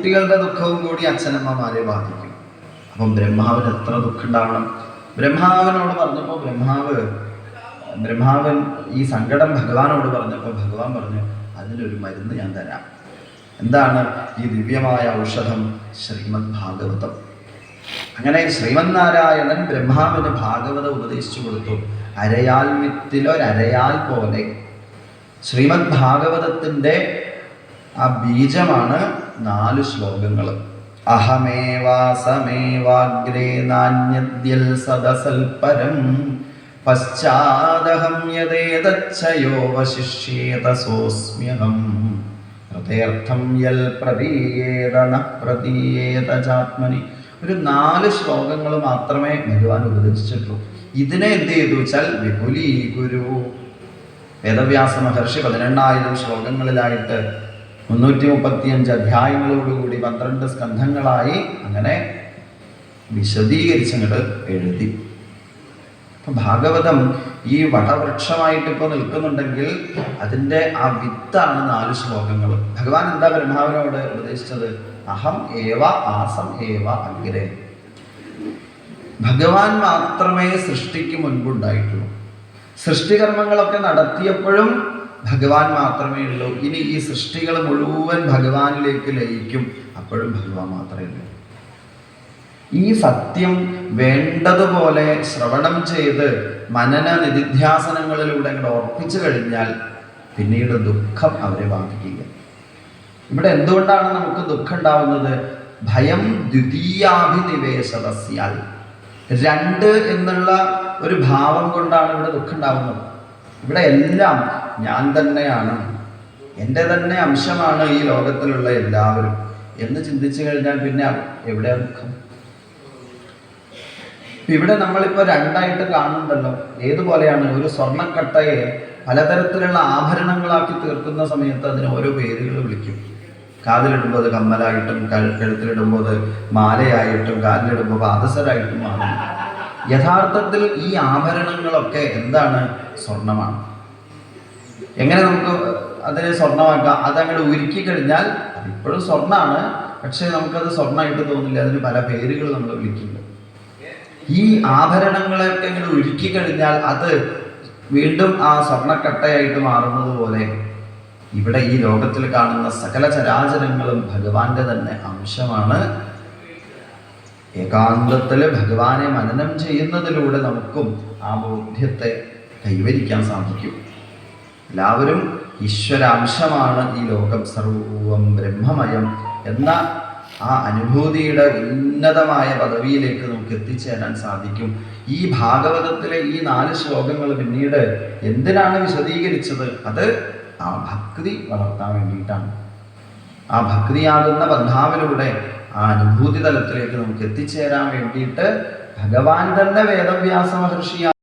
കുട്ടികളുടെ ദുഃഖവും കൂടി അച്ഛനമ്മമാരെ ബാധിക്കും. അപ്പം ബ്രഹ്മാവിന് എത്ര ദുഃഖം ഉണ്ടാവണം ബ്രഹ്മാവിനോട് പറഞ്ഞപ്പോൾ ബ്രഹ്മാവ് ബ്രഹ്മാവൻ ഈ സങ്കടം ഭഗവാനോട് പറഞ്ഞപ്പോൾ ഭഗവാൻ പറഞ്ഞു അതിനൊരു മരുന്ന് ഞാൻ തരാം. എന്താണ് ഈ ദിവ്യമായ ഔഷധം ശ്രീമദ് ഭാഗവതം? അങ്ങനെ ശ്രീമന്നാരായണൻ ബ്രഹ്മാവിന് ഭാഗവത ഉപദേശിച്ചു കൊടുത്തു. അരയാൽ വിത്തിലൊരരയാൽ പോലെ. ശ്രീമദ് ഭാഗവതത്തിന്റെ ആ ബീജമാണ് നാല് ശ്ലോകങ്ങൾ. അഹമേവാസമേവാഗ്രേ നാണ്യദ്യൽ സദസൽപരം. പശ്ചാദഹം യഥേതച്ഛയോവശിഷ്യേത സോസ്മ്യഹം ഹൃദയർത്ഥം യൽ പ്രതീയേത ന പ്രതീയേത ചാത്മനി. ഒരു നാല് ശ്ലോകങ്ങൾ മാത്രമേ ഭഗവാൻ ഉപദേശിച്ചിട്ടുള്ളൂ. ഇതിനെ എന്ത് ചെയ്തു വെച്ചാൽ വിപുലീ ഗുരു. വേദവ്യാസ മഹർഷി പതിനെണ്ണായിരം ശ്ലോകങ്ങളിലായിട്ട് മുന്നൂറ്റി മുപ്പത്തിയഞ്ച് അധ്യായങ്ങളോടുകൂടി പന്ത്രണ്ട് സ്കന്ധങ്ങളായി അങ്ങനെ വിശദീകരിച്ചങ്ങോട്ട് എഴുതി. അപ്പം ഭാഗവതം ഈ വടവൃക്ഷമായിട്ട് ഇപ്പോൾ നിൽക്കുന്നുണ്ടെങ്കിൽ അതിന്റെ ആ വിത്താണ് നാല് ശ്ലോകങ്ങൾ ഭഗവാൻ എന്താ ബ്രഹ്മാവിനോട് ഉപദേശിച്ചത്? അഹം ഏവ ആസം ഏവ അഗ്രേ. ഭഗവാൻ മാത്രമേ സൃഷ്ടിക്ക് മുൻപുണ്ടായിട്ടുള്ളൂ. സൃഷ്ടികർമ്മങ്ങളൊക്കെ നടത്തിയപ്പോഴും ഭഗവാൻ മാത്രമേ ഉള്ളൂ. ഇനി ഈ സൃഷ്ടികൾ മുഴുവൻ ഭഗവാനിലേക്ക് ലയിക്കും. അപ്പോഴും ഭഗവാൻ മാത്രമേ ഉള്ളൂ. ഈ സത്യം വേണ്ടതുപോലെ ശ്രവണം ചെയ്ത് മനന നിധിധ്യാസനങ്ങളിലൂടെ അങ്ങോട്ട് ഉറപ്പിച്ചു കഴിഞ്ഞാൽ പിന്നീട് ദുഃഖം അവരെ ബാധിക്കില്ല ഇവിടെ എന്തുകൊണ്ടാണ് നമുക്ക് ദുഃഖം ഉണ്ടാവുന്നത്? ഭയം ദ്വിതീയാഭിനിവേശതസ്യാൽ. രണ്ട് എന്നുള്ള ഒരു ഭാവം കൊണ്ടാണ് ഇവിടെ ദുഃഖം ഉണ്ടാവുന്നത്. ഇവിടെ എല്ലാം ഞാൻ തന്നെയാണ്. എന്റെ തന്നെ അംശമാണ് ഈ ലോകത്തിലുള്ള എല്ലാവരും. എന്ന് ചിന്തിച്ചു കഴിഞ്ഞാൽ പിന്നെ എവിടെ ദുഃഖം ഇവിടെ നമ്മളിപ്പോൾ രണ്ടായിട്ട് കാണുന്നുണ്ടല്ലോ. ഏതുപോലെയാണ്? ഒരു സ്വർണക്കട്ടയെ പലതരത്തിലുള്ള ആഭരണങ്ങളാക്കി തീർക്കുന്ന സമയത്ത് അതിന് ഓരോ പേരുകൾ വിളിക്കും. കാതിലിടുമ്പോൾ കമ്മലായിട്ടും കഴുത്തിലിടുമ്പോൾ മാലയായിട്ടും കാലിലിടുമ്പോൾ പാദസരായിട്ടും മാറും യഥാർത്ഥത്തിൽ ഈ ആഭരണങ്ങളൊക്കെ എന്താണ്? സ്വർണമാണ് എങ്ങനെ നമുക്ക് അതിനെ സ്വർണമാക്കാം? അത് അതങ്ങോട്ട് ഉരുക്കി കഴിഞ്ഞാൽ അതിപ്പോഴും സ്വർണമാണ് പക്ഷേ നമുക്കത് സ്വർണമായിട്ട് തോന്നില്ല. അതിന് പല പേരുകൾ നമ്മൾ വിളിക്കുന്നുണ്ട്. ഈ ആഭരണങ്ങളെയൊക്കെ ഇങ്ങനെ ഉരുക്കി കഴിഞ്ഞാൽ അത് വീണ്ടും ആ സ്വർണക്കട്ടയായിട്ട് മാറുന്നത് പോലെ ഇവിടെ ഈ ലോകത്തിൽ കാണുന്ന സകല ചരാചരങ്ങളും ഭഗവാന്റെ തന്നെ അംശമാണ്. ഏകാന്തത്തിൽ ഭഗവാനെ മനനം ചെയ്യുന്നതിലൂടെ നമുക്കും ആ ബോധ്യത്തെ കൈവരിക്കാൻ സാധിക്കും. എല്ലാവരും ഈശ്വരാംശമാണ് ഈ ലോകം സർവം ബ്രഹ്മമയം എന്ന ആ അനുഭൂതിയുടെ ഉന്നതമായ പദവിയിലേക്ക് നമുക്ക് എത്തിച്ചേരാൻ സാധിക്കും. ഈ ഭാഗവതത്തിലെ ഈ നാല് ശ്ലോകങ്ങൾ പിന്നീട് എന്തിനാണ് വിശദീകരിച്ചത്? അത് ആ ഭക്തി വളർത്താൻ വേണ്ടിയിട്ടാണ്. ആ ഭക്തിയാകുന്ന ബന്ധാവിലൂടെ ആ അനുഭൂതി തലത്തിലേക്ക് നമുക്ക് എത്തിച്ചേരാൻ വേണ്ടിയിട്ട് ഭഗവാൻ തന്നെ വേദവ്യാസ മഹർഷിയാണ്